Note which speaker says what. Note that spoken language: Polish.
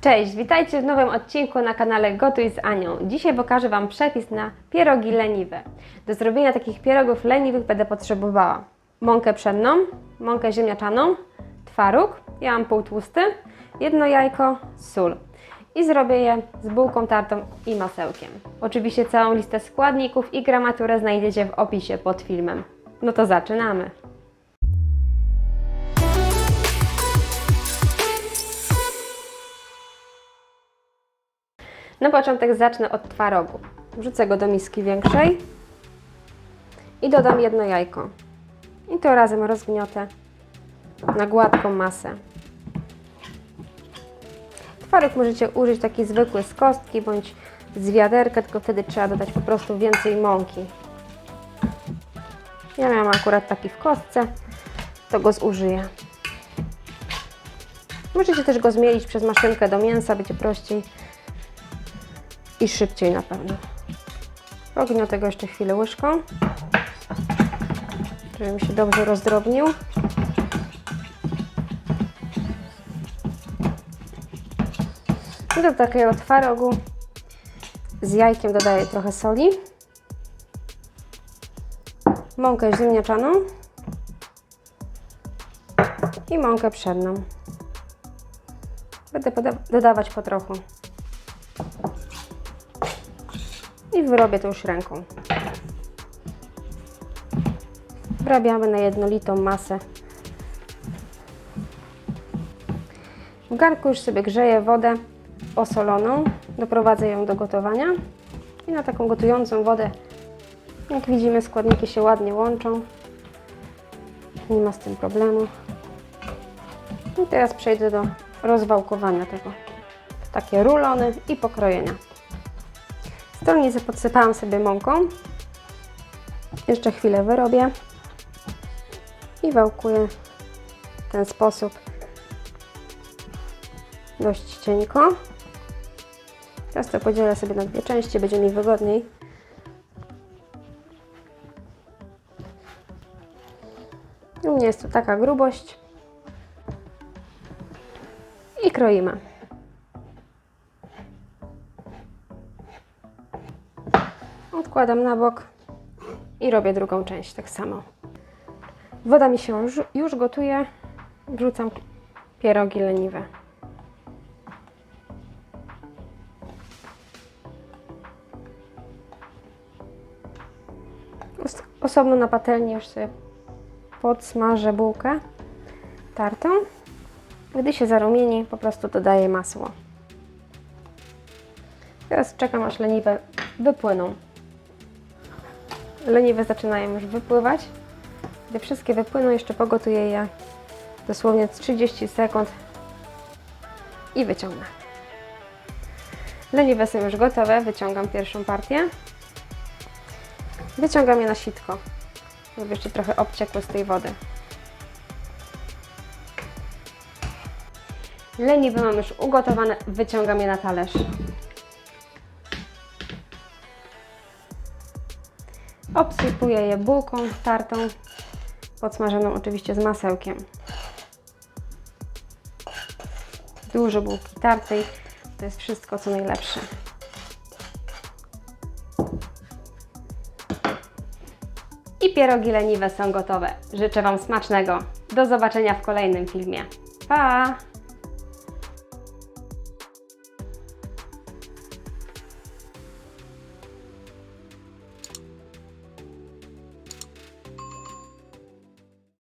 Speaker 1: Cześć, witajcie w nowym odcinku na kanale Gotuj z Anią. Dzisiaj pokażę Wam przepis na pierogi leniwe. Do zrobienia takich pierogów leniwych będę potrzebowała mąkę pszenną, mąkę ziemniaczaną, twaróg, ja mam półtłusty, jedno jajko, sól. I zrobię je z bułką tartą i masełkiem. Oczywiście całą listę składników i gramaturę znajdziecie w opisie pod filmem. No to zaczynamy. Na początek zacznę od twarogu. Wrzucę go do miski większej i dodam jedno jajko. I to razem rozgniotę na gładką masę. Twaróg możecie użyć taki zwykły z kostki bądź z wiaderka, tylko wtedy trzeba dodać po prostu więcej mąki. Ja miałam akurat taki w kostce, to go zużyję. Możecie też go zmielić przez maszynkę do mięsa, będzie prościej i szybciej na pewno. Ogniotę tego jeszcze chwilę łyżką, żeby mi się dobrze rozdrobnił. I do takiego twarogu z jajkiem dodaję trochę soli, mąkę ziemniaczaną i mąkę pszenną. Będę dodawać po trochu. I wyrobię to już ręką. Wrabiamy na jednolitą masę. W garnku już sobie grzeję wodę osoloną. Doprowadzę ją do gotowania. I na taką gotującą wodę, jak widzimy, składniki się ładnie łączą. Nie ma z tym problemu. I teraz przejdę do rozwałkowania tego. Takie rulony i pokrojenia. Stolnicę podsypałam sobie mąką. Jeszcze chwilę wyrobię i wałkuję w ten sposób dość cienko. Teraz to podzielę sobie na dwie części, będzie mi wygodniej. U mnie jest to taka grubość. I kroimy. Odkładam na bok i robię drugą część tak samo. Woda mi się już, gotuje. Wrzucam pierogi leniwe. Os- Osobno na patelni już sobie podsmażę bułkę tartą. Gdy się zarumieni, po prostu dodaję masło. Teraz czekam aż leniwe wypłyną. Leniwe zaczynają już wypływać. Gdy wszystkie wypłyną, jeszcze pogotuję je dosłownie 30 sekund i wyciągnę. Leniwe są już gotowe, wyciągam pierwszą partię. Wyciągam je na sitko, żeby jeszcze trochę obciekły z tej wody. Leniwe mam już ugotowane, wyciągam je na talerz. Obsypuję je bułką tartą, podsmażoną oczywiście z masełkiem. Dużo bułki tartej, to jest wszystko co najlepsze. I pierogi leniwe są gotowe. Życzę Wam smacznego. Do zobaczenia w kolejnym filmie. Pa!